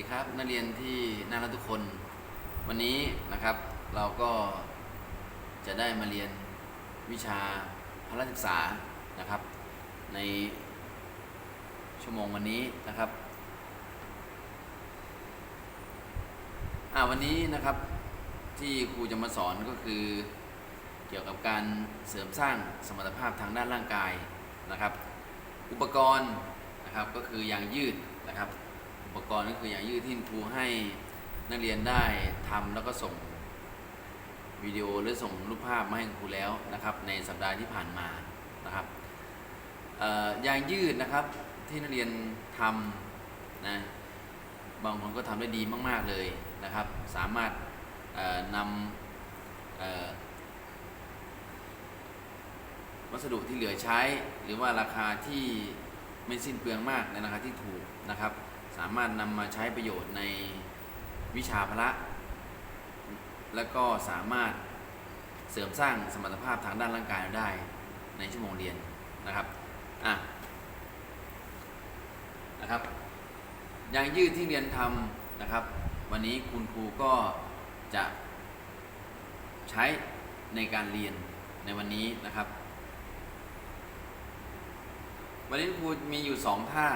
ดีครับนักเรียนที่น่ารักทุกคนวันนี้นะครับ เราก็จะได้มาเรียนวิชาพละศึกษานะครับ ในชั่วโมงวันนี้นะครับอ่าวันนี้นะครับที่ครูจะมาสอนก็คือ เกี่ยวกับการเสริมสร้างสมรรถภาพทางด้านร่างกายนะครับ อุปกรณ์นะครับก็คือยางยืดนะครับ อุปกรณ์ก็คืออย่างยืดที่ครูให้นักเรียนได้ทำแล้วก็ส่งวิดีโอหรือส่งรูปภาพมาให้ครูแล้วนะครับ ในสัปดาห์ที่ผ่านมานะครับเอ่อยางยืดนะครับที่นักเรียนทำนะบางคนก็ทำได้ดีมาก ๆเลยนะครับ สามารถนำวัสดุที่เหลือใช้ หรือว่าราคาที่ไม่สิ้นเปลืองมากในราคาที่ถูกนะครับ สามารถนำมาใช้ประโยชน์ในวิชาพละ แล้วก็สามารถเสริมสร้างสมรรถภาพทางด้านร่างกายเราได้ในชั่วโมงเรียนนะครับอะนะครับยางยืดที่เรียนทำนะครับ วันนี้คุณครูก็จะใช้ในการเรียนในวันนี้นะครับ วันนี้ครูมีอยู่สองท่า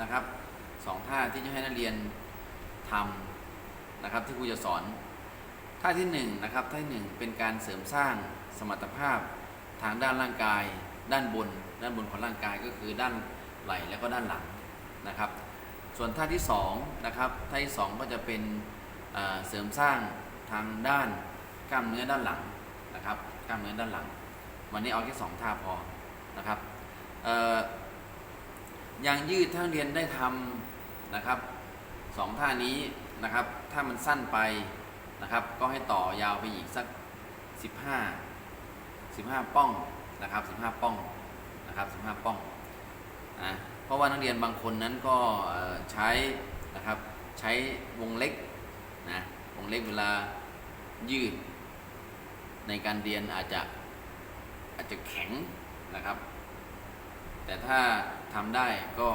นะครับ สองท่าที่จะให้นักเรียนทำนะครับที่ครูจะสอน ท่าที่หนึ่งนะครับท่าที่หนึ่งเป็นการเสริมสร้างสมรรถภาพทางด้านร่างกาย ด้านบน ด้านบนของร่างกายก็คือด้านไหล่แล้วก็ด้านหลังนะครับ ส่วนท่าที่สองนะครับท่าที่สองก็จะเป็นเเสริมสร้างทางด้านกล้ามเนื้อด้านหลังนะครับกล้ามเนื้อด้านหลัง วันนี้เอาแค่สองท่าพอนะครับเอ่อยางยืดถ้าเรียนได้ทำ นะครับสองท่านี้นะครับ ถ้ามันสั้นไปนะครับ ก็ให้ต่อยาวไปอีกสัก 15 15 ป้องนะครับ 15 ป้องนะครับ 15 ป้องนะเพราะว่านักเรียนบางคนนั้นก็ใช้นะครับใช้วงเล็กนะวงเล็กเวลายืด ในการเรียนอาจจะอาจจะแข็งนะครับ แต่ถ้าทำได้ก็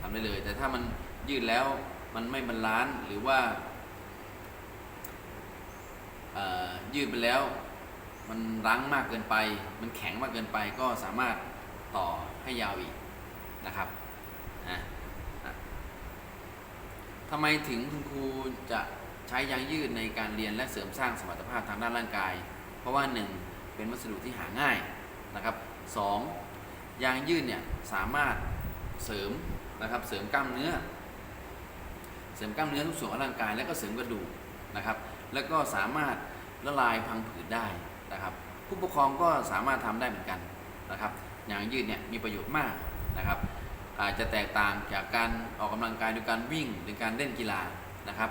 ทำได้เลย แต่ถ้ามัน ยืดแล้วมันไม่บรรลานหรือว่าเอ่อยืดไปแล้ว มันรั้งมากเกินไป มันแข็งมากเกินไปก็สามารถต่อให้ยาวอีกนะครับนะทำไมถึงคุณครูจะใช้ยางยืดในการเรียนและเสริมสร้างสมรรถภาพทางด้านร่างกาย เพราะว่าหนึ่งเป็นวัสดุที่หาง่ายนะครับสองยางยืดเนี่ยสามารถเสริมนะครับเสริมกล้ามเนื้อ เสริมกล้ามเนื้อทุกส่วนของร่างกาย แล้วก็เสริมกระดูกนะครับ แล้วก็สามารถละลายพังผืดได้นะครับ ผู้ปกครองก็สามารถทำได้เหมือนกันนะครับยางยืดเนี่ยมีประโยชน์มากนะครับ อาจจะแตกต่างจากการออกกำลังกายโดยการวิ่งหรือการเล่นกีฬานะครับ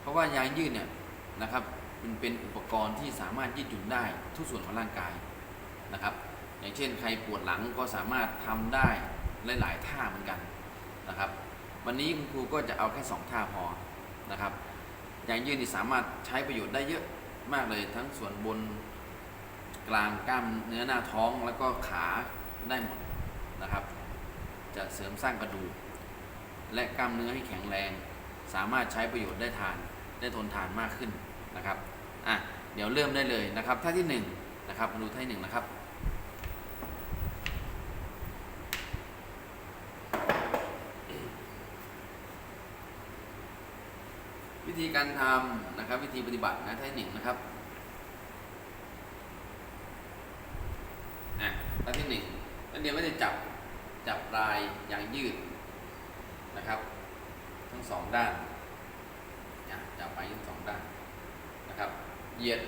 เพราะว่ายางยืดเนี่ยนะครับมันเป็นอุปกรณ์ที่สามารถยืดหยุ่นได้ทุกส่วนของร่างกายนะครับ อย่างเช่นใครปวดหลังก็สามารถทำได้หลาย ๆ ท่าเหมือนกันนะครับ วันนี้คุณครูก็จะเอาแค่สองท่าพอนะครับยางยืดนี่สามารถใช้ประโยชน์ได้เยอะมากเลยทั้งส่วนบนกลางกล้ามเนื้อหน้าท้องแล้วก็ขาได้หมดนะครับ จะเสริมสร้างกระดูกและกล้ามเนื้อให้แข็งแรง สามารถใช้ประโยชน์ได้ทานได้ทนทานมากขึ้นนะครับอะเดี๋ยวเริ่มได้เลยนะครับท่าที่หนึ่งนะครับมาดูท่าที่หนึ่งนะครับ วิ ธีการทำนะครับ วิธีปฏิบัตินะที่หนึ่งนะครับอะที่หนึ่งนักเรียนก็จะจับจับลายอย่างยืดนะครับ ทั้งสองด้านอะจับไปทั้งสองด้านนะครับเหยียด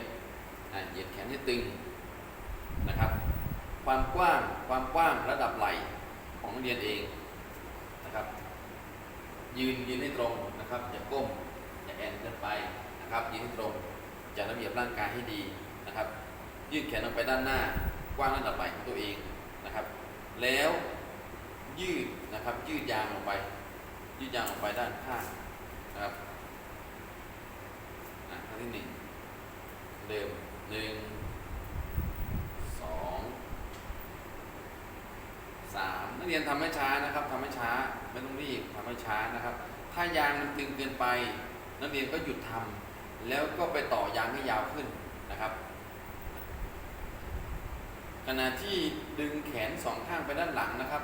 อะเหยียดแขนให้ตึงนะครับ ความกว้างความกว้างระดับไหล่ของนักเรียนเองนะครับยืนยืนให้ตรงนะครับอย่าก้ม นเกินไปนะครับยืนตรงจัดระเบียบร่างกายให้ดีนะครับ ยืดแขนออกไปด้านหน้ากว้างระดับไหล่ของตัวเองนะครับ แล้วยืดนะครับยืดยางออกไป ยืดยางออกไปด้านข้างนะครับอะท่าที่หนึ่งเดิมหนึ่งสองสามนักเรียนทำให้ช้านะครับทำให้ช้าไม่ต้องรีบทำให้ช้านะครับ ถ้ายางมันตึงเกินไป นักเรียนก็หยุดทำแล้วก็ไปต่อยางให้ยาวขึ้นนะครับขณะที่ดึงแขนสองข้างไปด้านหลังนะครับ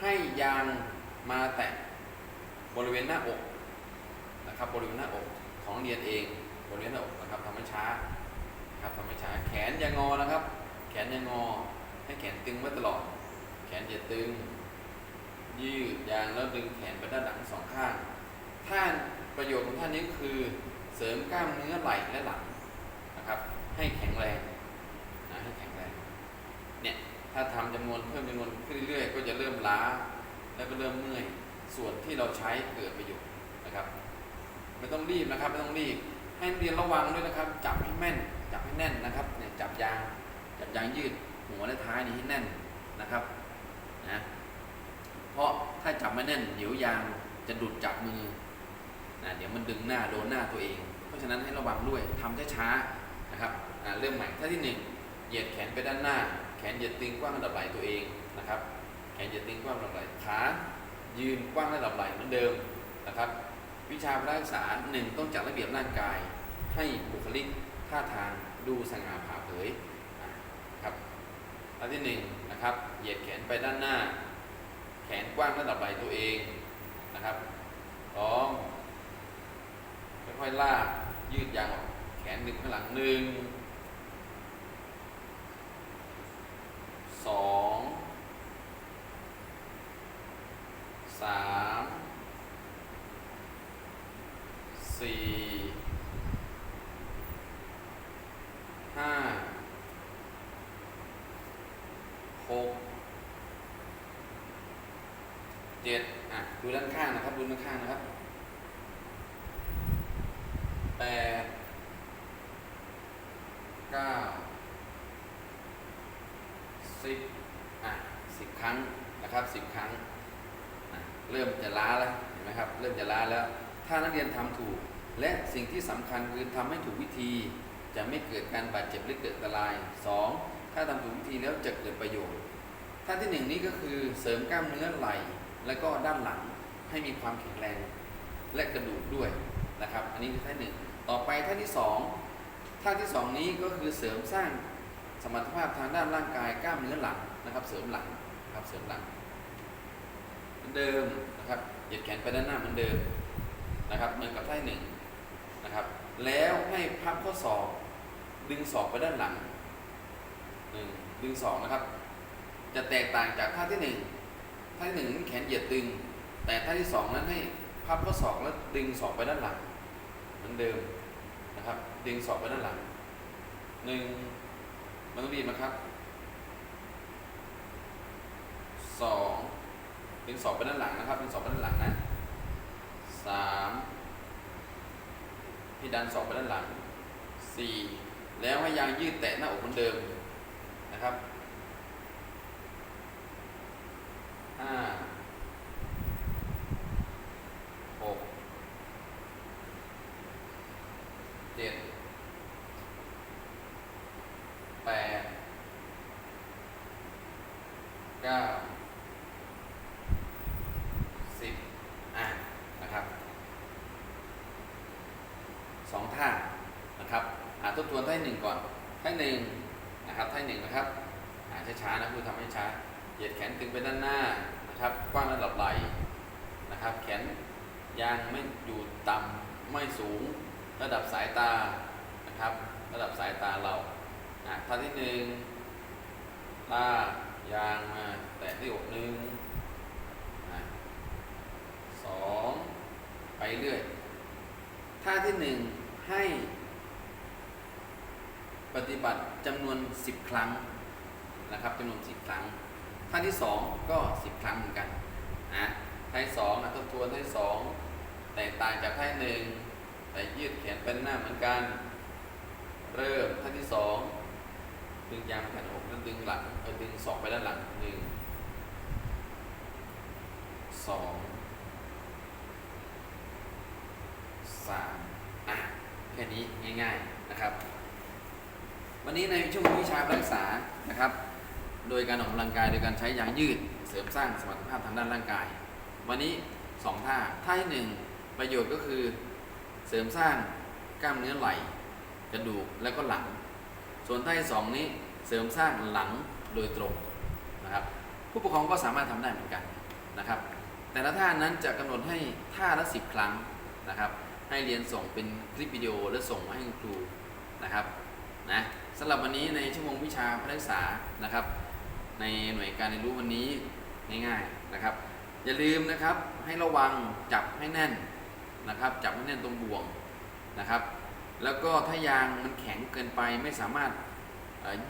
ให้ยางมาแตะบริเวณหน้าอกนะครับ บริเวณหน้าอกของเรียนเอง บริเวณหน้าอกนะครับทำให้ช้าครับทำให้ช้าแขนอย่างงอนะครับ แขนอย่างงอ ให้แขนตึงไว้ตลอด แขนอย่าตึง ยืดยางแล้วดึงแขนไปด้านหลังสองข้าง ท่านประโยชน์ของท่านนี้คือเสริมกล้ามเนื้อไหล่และหลังนะครับ ให้แข็งแรงนะให้แข็งแรงเนี่ยถ้าทำจำนวนเพิ่มจำนวนขึ้นเรื่อยๆก็จะเริ่มล้า แล้วก็เริ่มเมื่อยส่วนที่เราใช้เกิดประโยชน์นะครับไม่ต้องรีบนะครับไม่ต้องรีบให้เรียนระวังด้วยนะครับ จับให้แม่น จับให้แน่นนะครับเนี่ยจับยางจับยางยืดหัวและท้ายนี่ให้แน่นนะครับนะเพราะถ้าจับไม่แน่นเดี๋ยวยางจะดุดจับมือ นะเดี๋ยวมันดึงหน้าโดนหน้าตัวเอง เพราะฉะนั้นให้ระวังด้วยทำช้าๆนะครับอ่าเริ่มใหม่ท่าที่หนึ่งเหยียดแขนไปด้านหน้า แขนเหยียดตึงกว้างระดับไหล่ตัวเองนะครับ แขนเหยียดตึงกว้างระดับไหล่ขายืนกว้างระดับไหล่เหมือนเดิมนะครับ วิชาพละศึกษาหนึ่งต้องจัดระเบียบร่างกาย ให้บุคลิกท่าทางดูสง่าผ่าเผยอะครับอันที่หนึ่งนะครับ เหยียดแขนไปด้านหน้า แขนกว้างระดับไหล่ตัวเองนะครับสอง ค่อยๆลากยืดยางออกแขนหนึ่งข้างหลังหนึ่งสองสามสี่ห้าหกเจ็ดอะดูด้านข้างนะครับดูด้านข้างนะครับ ปดเก้าสิบอะสิบครั้งนะครับสิบครั้งอะเริ่มจะล้าแล้วเห็นไหมครับ เริ่มจะล้าแล้ว ถ้านักเรียนทำถูก และสิ่งที่สำคัญคือทำให้ถูกวิธี จะไม่เกิดการบาดเจ็บหรือเกิดอันตรายสองถ้าทำถูกวิธีแล้วจะเกิดประโยชน์ท่าที่หนึ่งนี้ก็คือเสริมกล้ามเนื้อไหล่ แล้วก็ด้านหลังให้มีความแข็งแรงและกระดูกด้วย นะครับ อันนี้คือท่าหนึ่งต่อไปท่าที่สองท่าที่สองนี้ก็คือเสริมสร้างสมรรถภาพทางด้านร่างกายกล้ามเนื้อหลังนะครับ เสริมหลังนะครับเสริมหลังเหมือนเดิมนะครับเหยียดแขนไปด้านหน้าเหมือนเดิมนะครับเหมือนกับท่าหนึ่งนะครับแล้วให้พับข้อศอกดึงศอกไปด้านหลังหนึ่งดึงศอกนะครับ จะแตกต่างจากท่าที่หนึ่งท่าที่หนึ่งแขนเหยียดตึง แต่ท่าที่สองนั้นให้พับข้อศอกแล้วดึงศอกไปด้านหลัง มือนเดิมนะครับ ดึงศอกไปด้านหลังหนึ่งมันต้องดีนะครับสองดึงศอกไปด้านหลังนะครับดึงศอกไปด้านหลังนะสามพี่ดันศอกไปด้านหลังสี่แล้วให้ยางยืดแตะหน้าอกเหมือนเดิมนะครับ ห้าหกเจ็ดแปดเก้าสิบอะนะครับสองท่านะครับอ่าทบทวนท่าหนึ่งก่อนท่าหนึ่งนะครับท่าหนึ่งนะครับอ่าช้าๆนะพูดทำให้ช้าเหยียดแขนตึงไปด้านหน้านะครับกว้างระดับไหล่นะครับ แขนยางไม่อยู่ต่ำไม่สูง ระดับสายตานะครับ ระดับสายตาเราอะท่าที่หนึ่งลาก ยางมาแตะที่อกหนึ่งอะสองไปเรื่อยท่าที่หนึ่งให้ปฏิบัติจำนวน 10 ครั้งนะครับจำนวน 10 ครั้ง ท่าที่สองก็สิบครั้งเหมือนกันนะท่าที่สองนะทบทวนท่าที่สองแตกต่างจากท่าที่หนึ่งแต่ยืดแขนเป็นหน้าเหมือนกัน เริ่มท่าที่สองดึงยางแผ่น ดึงหลังเออดึงศอกไปด้านหลังหนึ่งสองสามอะแค่นี้ง่ายๆนะครับ วันนี้ในช่วงวิชารักษานะครับ โดยการออกกำลังกายโดยการใช้ยางยืดเสริมสร้างสมรรถภาพทางด้านร่างกาย วันนี้สองท่าท่าที่หนึ่งประโยชน์ก็คือเสริมสร้างกล้ามเนื้อไหล่กระดูกแล้วก็หลัง ส่วนท่าที่สองนี้ เสริมสร้างหลังโดยตรงนะครับ ผู้ปกครองก็สามารถทำได้เหมือนกันนะครับ แต่ละท่านั้นจะกำหนดให้ท่าละสิบครั้งนะครับ ให้เรียนส่งเป็นคลิปวิดีโอและส่งมาให้ครูนะครับนะสำหรับวันนี้ในชั่วโมงวิชาพระศึกษานะครับ ในหน่วยการเรียนรู้วันนี้ง่ายๆนะครับ อย่าลืมนะครับให้ระวังจับให้แน่นนะครับ จับให้แน่นตรงบ่วงนะครับ แล้วก็ถ้ายางมันแข็งเกินไปไม่สามารถ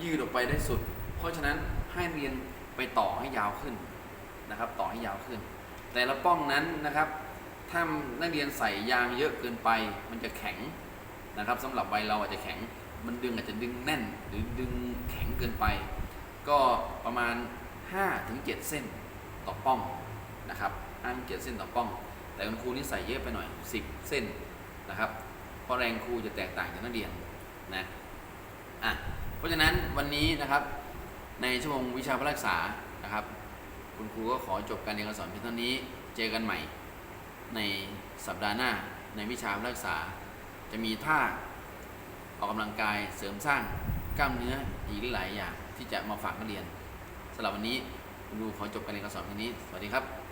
ยืดออกไปได้สุด เพราะฉะนั้นให้เรียนไปต่อให้ยาวขึ้นนะครับ ต่อให้ยาวขึ้น แต่ละป้องนั้นนะครับ ถ้านักเรียนใส่ยางเยอะเกินไป มันจะแข็งนะครับสำหรับวัยเราอาจจะแข็ง มันดึงอาจจะดึงแน่น หรือดึงแข็งเกินไป ก็ประมาณ 5-7 เส้นต่อป้องนะครับ5-7เส้นต่อป้อง แต่คุณครูนี่ใส่เยอะไปหน่อย 10 เส้นนะครับเพราะแรงครูจะแตกต่างจากนักเรียนนะอะ ราะฉะนั้นวันนี้นะครับในชั่วโมงวิชาพระรักษานะครับ คุณครูก็ขอจบการเรียนการสอนเพียงเท่านี้เจอกันใหม่ ในสัปดาห์หน้าในวิชารักษา จะมีท่าออกกำลังกายเสริมสร้างกล้ามเนื้ออีกหลายอย่างที่จะมาฝากนักเรียนสำหรับวันนี้คุณครูขอจบการเรียนการสอนเพียงนี้ สวัสดีครับ